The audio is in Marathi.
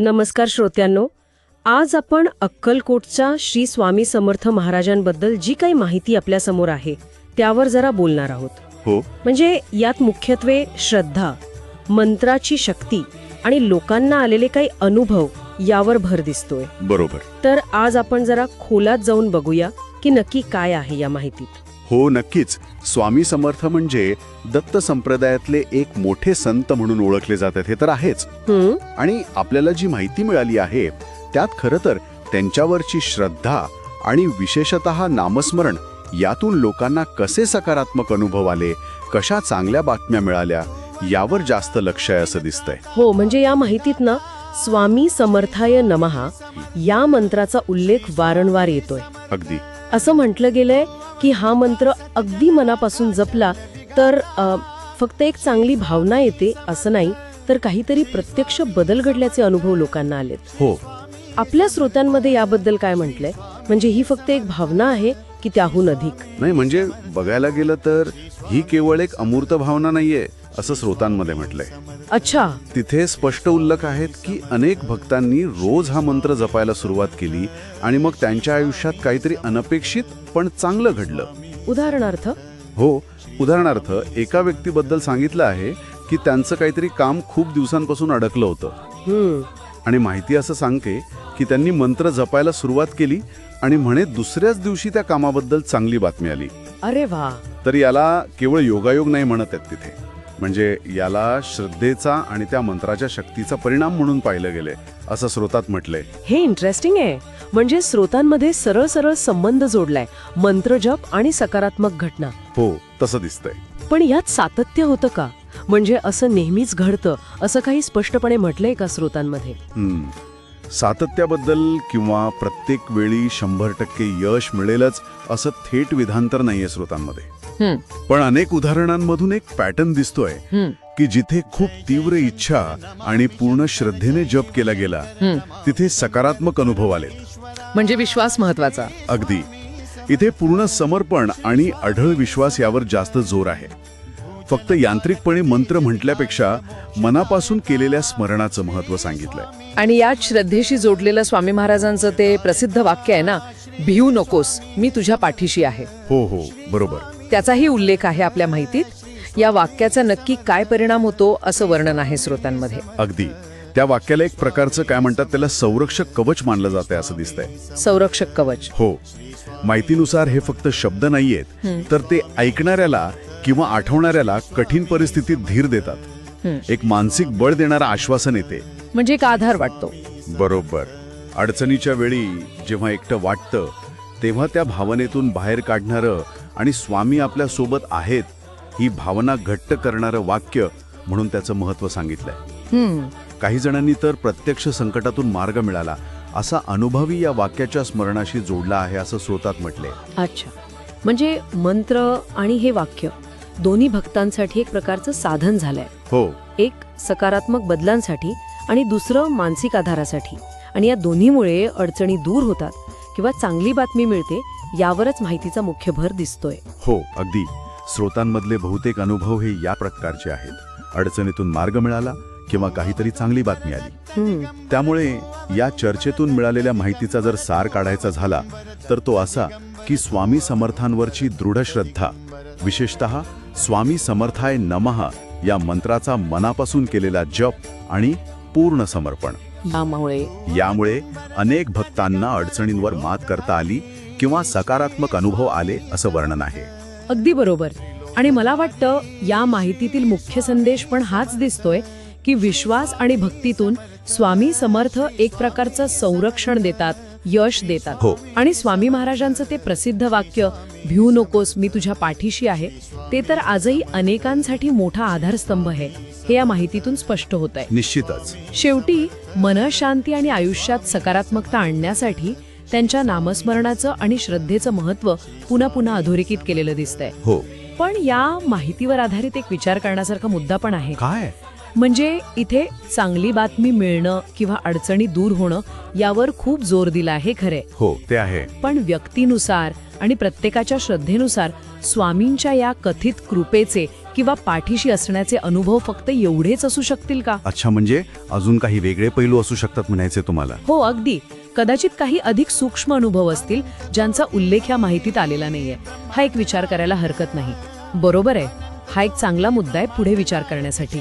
नमस्कार श्रोत्यांनो आज आपण अक्कलकोटच्या श्री स्वामी समर्थ महाराजांबद्दल जी काही माहिती आपल्यासमोर आहे त्यावर जरा बोलणार आहोत. हो. म्हणजे यात मुख्यत्वे श्रद्धा मंत्राची शक्ती आणि लोकांना आलेले काही अनुभव यावर भर दिसतोय. बरोबर. तर आज आपण जरा खोलात जाऊन बघूया की नक्की काय आहे या माहितीत. हो नक्कीच. स्वामी समर्थ म्हणजे दत्त संप्रदायातले एक मोठे संत म्हणून ओळखले जातात हे तर आहेच. आणि आपल्याला जी माहिती मिळाली आहे त्यात खरं तर त्यांच्यावरची श्रद्धा आणि विशेषतः नामस्मरण यातून लोकांना कसे सकारात्मक अनुभव आले कशा चांगल्या बातम्या मिळाल्या यावर जास्त लक्ष आहे असं दिसतंय. हो म्हणजे या माहितीत ना स्वामी समर्थाय नमहा या मंत्राचा उल्लेख वारंवार येतोय. अगदी. असं म्हटलं गेलंय की हा मंत्र अगदी मनापासून जपला तर अ, फक्त एक चांगली भावना येते असं नाही तर काहीतरी प्रत्यक्ष बदल घडल्याचे अनुभव लोकांना आलेत. हो. आपल्या श्रोत्यांमध्ये याबद्दल काय म्हटलंय? म्हणजे ही फक्त एक भावना आहे की त्याहून अधिक. नाही म्हणजे बघायला गेलं तर ही केवळ एक अमूर्त भावना नाहीये असं श्रोतांमध्ये म्हटलंय. अच्छा. तिथे स्पष्ट उल्लेख आहेत की अनेक भक्तांनी रोज हा मंत्र जपायला सुरुवात केली आणि मग त्यांच्या आयुष्यात काहीतरी अनपेक्षित पण चांगलं घडलं. उदाहरणार्थ? हो उदाहरणार्थ एका व्यक्तीबद्दल सांगितलं आहे की त्यांचं काहीतरी काम खूप दिवसांपासून अडकलं होतं. हम्म. आणि माहिती असं सांगते की त्यांनी मंत्र जपायला सुरुवात केली आणि म्हणे दुसऱ्याच दिवशी त्या कामाबद्दल चांगली बातमी आली. अरे वा. तर याला केवळ योगायोग नाही म्हणत आहेत तिथे. म्हणजे याला श्रद्धेचा आणि त्या मंत्राच्या शक्तीचा परिणाम म्हणून पाहिलं गेले असं स्रोतात म्हटलंय. हे इंटरेस्टिंग आहे. म्हणजे श्रोतांमध्ये सरळ सरळ संबंध जोडलाय मंत्रजप आणि सकारात्मक घटना. हो तसं दिसतंय. पण यात सातत्य होतं का? म्हणजे असं नेहमीच घडतं असं काही स्पष्टपणे म्हटलंय का श्रोतांमध्ये हम्म. सातत्याबद्दल किंवा प्रत्येक वेळी शंभर टक्के यश मिळेलच असं थेट विधान तर नाहीये श्रोतांमध्ये पण अनेक उदाहरणांमधून एक पॅटर्न दिसतोय की जिथे खूप तीव्र इच्छा आणि पूर्ण श्रद्धेने जप केला गेला तिथे सकारात्मक अनुभव आलेत. म्हणजे विश्वास महत्त्वाचा. अगदी. इथे पूर्ण समर्पण आणि अढळ विश्वास यावर जास्त जोर आहे. फक्त यांत्रिकपणे मंत्र म्हटल्यापेक्षा मनापासून केलेल्या स्मरणाचं महत्त्व सांगितलंय. आणि यात श्रद्धेशी जोडलेलं स्वामी महाराजांचं ते प्रसिद्ध वाक्य आहे ना भिऊ नकोस मी तुझ्या पाठीशी आहे. हो हो बरोबर. त्याचाही उल्लेख आहे आपल्या माहितीत. या वाक्याचा नक्की काय परिणाम होतो असं वर्णन आहे श्रोतांमध्ये अगदी. त्या वाक्याला एक प्रकारचं काय म्हणतात त्याला संरक्षक कवच मानलं जाते असं दिसतंय. संरक्षक कवच. हो. माहितीनुसार हे फक्त शब्द नाहीयेत तर ते ऐकणाऱ्याला किंवा आठवणाऱ्याला कठीण परिस्थितीत धीर देतात. एक मानसिक बळ देणारं आश्वासन येते. म्हणजे एक आधार वाटतो. बरोबर. अडचणीच्या वेळी जेव्हा एकटं वाटतं तेव्हा त्या भावनेतून बाहेर काढणारं आणि स्वामी आपल्यासोबत आहेत ही भावना घट्ट करणारं वाक्य म्हणून त्याचं महत्त्व सांगितलंय. काही जणांनी तर प्रत्यक्ष संकटातून मार्ग मिळाला असा अनुभवी या वाक्याच्या स्मरणाशी जोडला आहे असं स्रोतात म्हटले. अच्छा. म्हणजे मंत्र आणि हे वाक्य. दोन्ही भक्तांसाठी एक प्रकारचं साधन झालंय. हो. एक सकारात्मक बदलांसाठी आणि दुसरं मानसिक आधारासाठी. आणि या दोन्हीमुळे अडचणी दूर होतात किंवा चांगली बातमी मिळते यावरच माहितीचा मुख्य भर दिसतोय. हो अगदी. स्रोतांमधले बहुतेक अनुभव हे या प्रकारचे आहेत. अडचणीतून मार्ग मिळाला किंवा काहीतरी चांगली बातमी आली. त्यामुळे या चर्चेतून मिळालेल्या माहितीचा जर सार काढायचा झाला तर तो असा की स्वामी समर्थांवरची दृढ श्रद्धा विशेषतः स्वामी समर्थाय नमः या मंत्राचा मनापासून केलेला जप आणि पूर्ण समर्पण. यामुळे यामुळे अनेक भक्तांना अडचणींवर मात करता आली किंवा सकारात्मक अनुभव आले असं वर्णन आहे. अगदी बरोबर. आणि मला वाटतं या माहितीतील मुख्य संदेश पण हाच दिसतोय की विश्वास आणि भक्तीतून स्वामी समर्थ एक प्रकारचं संरक्षण देतात. यश देतात. हो. आणि स्वामी महाराजांचं ते प्रसिद्ध वाक्य भिऊ नकोस मी तुझ्या पाठीशी आहे ते तर आजही अनेकांसाठी मोठा आधारस्तंभ आहे. हे या माहितीतून स्पष्ट होत आहे निश्चितच. शेवटी मनशांती आणि आयुष्यात सकारात्मकता आणण्यासाठी त्यांच्या नामस्मरणाचं आणि श्रद्धेचं महत्त्व पुन्हा पुन्हा अधोरेखित केलेलं दिसतंय. हो. पण या माहितीवर आधारित एक विचार करण्यासारखा मुद्दा पण आहे. काय? म्हणजे इथे चांगली बातमी मिळणं किंवा अडचणी दूर होणं यावर खूप जोर दिला आहे खरे. हो ते आहे. पण व्यक्तीनुसार आणि प्रत्येकाच्या श्रद्धेनुसार स्वामींच्या या कथित कृपेचे किंवा पाठीशी असण्याचे अनुभव फक्त एवढेच असू शकतील का? अच्छा म्हणजे अजून काही वेगळे पैलू असू शकतात म्हणायचे तुम्हाला? हो अगदी. कदाचित काही अधिक सूक्ष्म अनुभव असतील ज्यांचा उल्लेख या माहितीत आलेला नाहीये. हा एक विचार करायला हरकत नाही. बरोबर आहे. हा एक चांगला मुद्दा आहे पुढे विचार करण्यासाठी.